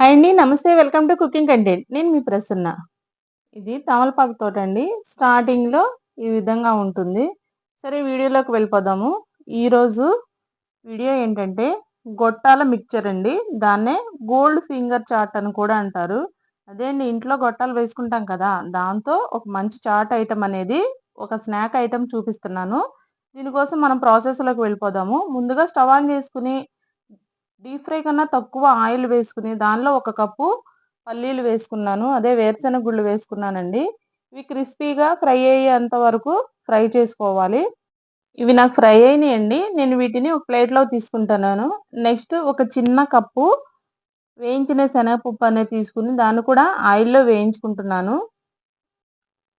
Hi అండి నమస్తే. Welcome to cooking content. నేను మీ ప్రసన్న. ఇది తమలపాకు తోట అండి. స్టార్టింగ్లో ఈ విధంగా ఉంటుంది. సరే వీడియోలోకి వెళ్ళిపోదాము. ఈరోజు వీడియో ఏంటంటే గొట్టాల మిక్చర్ అండి. దాన్నే గోల్డ్ ఫింగర్ చాట్ అని కూడా అంటారు. అదే అండి ఇంట్లో గొట్టాలు వేసుకుంటాం కదా దాంతో ఒక మంచి చాట్ ఐటమ్ అనేది ఒక స్నాక్ ఐటమ్ చూపిస్తున్నాను. దీనికోసం మనం ప్రాసెస్లోకి వెళ్ళిపోదాము. ముందుగా స్టవ్ ఆన్ చేసుకుని డీప్ ఫ్రై కన్నా తక్కువ ఆయిల్ వేసుకుని దానిలో ఒక కప్పు పల్లీలు వేసుకున్నాను. అదే వేరుశెనగ గుళ్ళు వేసుకున్నానండి. ఇవి క్రిస్పీగా ఫ్రై అయ్యేంత వరకు ఫ్రై చేసుకోవాలి. ఇవి నాకు ఫ్రై అయినాయండి. నేను వీటిని ఒక ప్లేట్లో తీసుకుంటున్నాను. నెక్స్ట్ ఒక చిన్న కప్పు వేయించిన శనగపప్పు అనేది తీసుకుని దాన్ని కూడా ఆయిల్లో వేయించుకుంటున్నాను.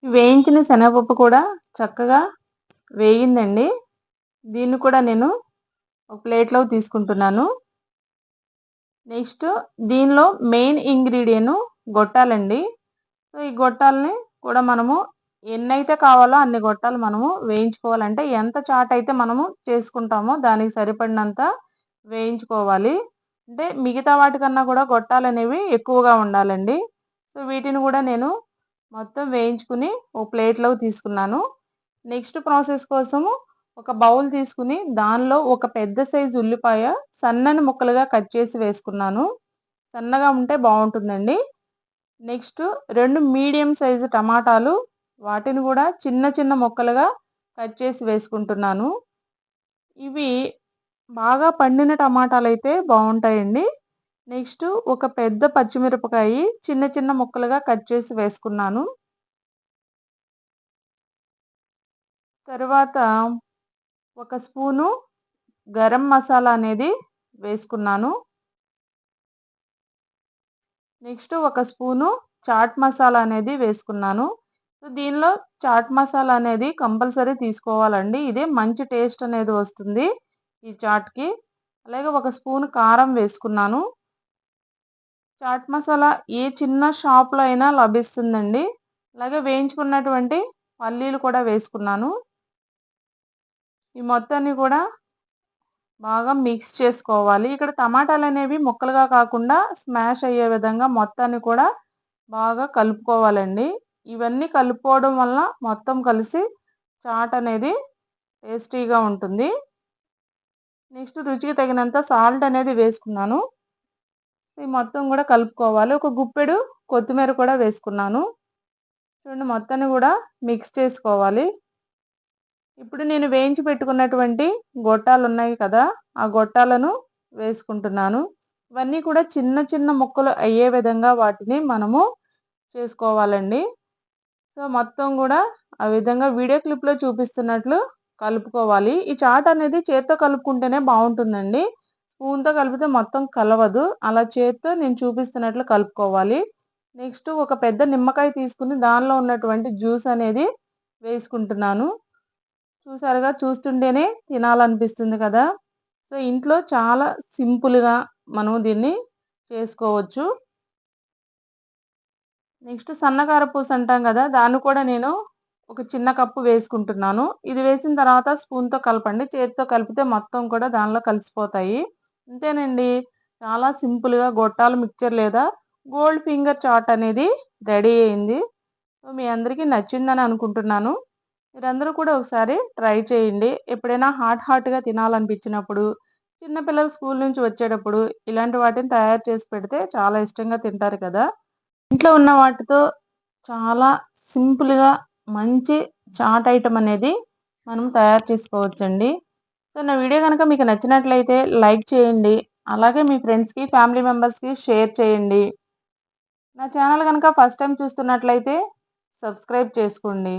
వేయించిన శనగపప్పు కూడా చక్కగా వేయిందండి. దీన్ని కూడా నేను ఒక ప్లేట్లో తీసుకుంటున్నాను. నెక్స్ట్ దీనిలో మెయిన్ ఇంగ్రీడియంట్ గొట్టాలండి. సో ఈ గొట్టాలని కూడా మనము ఎన్ని అయితే కావాలో అన్ని గొట్టాలు మనము వేయించుకోవాలంటే ఎంత చాట్ అయితే మనము చేసుకుంటామో దానికి సరిపడినంత వేయించుకోవాలి. అంటే మిగతా వాటికన్నా కూడా గొట్టాలు అనేవి ఎక్కువగా ఉండాలండి. సో వీటిని కూడా నేను మొత్తం వేయించుకుని ఓ ప్లేట్లో తీసుకున్నాను. నెక్స్ట్ ప్రాసెస్ కోసము ఒక బౌల్ తీసుకుని దానిలో ఒక పెద్ద సైజు ఉల్లిపాయ సన్నని ముక్కలుగా కట్ చేసి వేసుకున్నాను. సన్నగా ఉంటే బాగుంటుందండి. నెక్స్ట్ రెండు మీడియం సైజు టమాటాలు వాటిని కూడా చిన్న చిన్న ముక్కలుగా కట్ చేసి వేసుకుంటున్నాను. ఇవి బాగా పండిన టమాటాలు అయితే బాగుంటాయండి. నెక్స్ట్ ఒక పెద్ద పచ్చిమిరపకాయ చిన్న చిన్న ముక్కలుగా కట్ చేసి వేసుకున్నాను. తర్వాత ఒక స్పూను గరం మసాలా అనేది వేసుకున్నాను. నెక్స్ట్ ఒక స్పూను చాట్ మసాలా అనేది వేసుకున్నాను. సో దీనిలో చాట్ మసాలా అనేది కంపల్సరీ తీసుకోవాలండి. ఇదే మంచి టేస్ట్ అనేది వస్తుంది ఈ చాట్కి. అలాగే ఒక స్పూన్ కారం వేసుకున్నాను. చాట్ మసాలా ఏ చిన్న షాప్లో అయినా లభిస్తుందండి. అలాగే వేయించుకున్నటువంటి పల్లీలు కూడా వేసుకున్నాను. ఈ మొత్తాన్ని కూడా బాగా మిక్స్ చేసుకోవాలి. ఇక్కడ టమాటాలు అనేవి ముక్కలుగా కాకుండా స్మాష్ అయ్యే విధంగా మొత్తాన్ని కూడా బాగా కలుపుకోవాలండి. ఇవన్నీ కలుపుకోవడం వల్ల మొత్తం కలిసి చాట్ అనేది టేస్టీగా ఉంటుంది. నెక్స్ట్ రుచికి తగినంత సాల్ట్ అనేది వేసుకున్నాను. ఈ మొత్తం కూడా కలుపుకోవాలి. ఒక గుప్పెడు కొత్తిమీర కూడా వేసుకున్నాను. చూడండి మొత్తాన్ని కూడా మిక్స్ చేసుకోవాలి. ఇప్పుడు నేను వేయించి పెట్టుకున్నటువంటి గొట్టాలు ఉన్నాయి కదా ఆ గొట్టాలను వేసుకుంటున్నాను. ఇవన్నీ కూడా చిన్న చిన్న ముక్కలు అయ్యే విధంగా వాటిని మనము చేసుకోవాలండి. సో మొత్తం కూడా ఆ విధంగా వీడియో క్లిప్లో చూపిస్తున్నట్లు కలుపుకోవాలి. ఈ చాట్ అనేది చేత్తో కలుపుకుంటేనే బాగుంటుందండి. స్పూన్తో కలిపితే మొత్తం కలవదు. అలా చేత్తో నేను చూపిస్తున్నట్లు కలుపుకోవాలి. నెక్స్ట్ ఒక పెద్ద నిమ్మకాయ తీసుకుని దానిలో ఉన్నటువంటి జ్యూస్ అనేది వేసుకుంటున్నాను. చూసారుగా చూస్తుంటేనే తినాలనిపిస్తుంది కదా. సో ఇంట్లో చాలా సింపుల్గా మనం దీన్ని చేసుకోవచ్చు. నెక్స్ట్ సన్నకార పూస అంటాం కదా దాన్ని కూడా నేను ఒక చిన్న కప్పు వేసుకుంటున్నాను. ఇది వేసిన తర్వాత స్పూన్తో కలపండి. చేతితో కలిపితే మొత్తం కూడా దానిలో కలిసిపోతాయి. అంతేనండి చాలా సింపుల్గా గొట్టాల మిక్చర్ లేదా గోల్డ్ ఫింగర్ చాట్ అనేది రెడీ అయింది. సో మీ అందరికీ నచ్చిందని అనుకుంటున్నాను. మీరందరూ కూడా ఒకసారి ట్రై చేయండి. ఎప్పుడైనా హాట్ హాట్గా తినాలనిపించినప్పుడు చిన్నపిల్లలు స్కూల్ నుంచి వచ్చేటప్పుడు ఇలాంటి వాటిని తయారు చేసి పెడితే చాలా ఇష్టంగా తింటారు కదా! ఇంట్లో ఉన్న వాటితో చాలా సింపుల్గా మంచి చాట్ ఐటమ్ అనేది మనం తయారు చేసుకోవచ్చండి. సో నా వీడియో కనుక మీకు నచ్చినట్లయితే లైక్ చేయండి. అలాగే మీ ఫ్రెండ్స్కి ఫ్యామిలీ మెంబర్స్కి షేర్ చేయండి. నా ఛానల్ కనుక ఫస్ట్ టైం చూస్తున్నట్లయితే సబ్స్క్రైబ్ చేసుకోండి.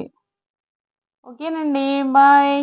ఓకేనండి బాయ్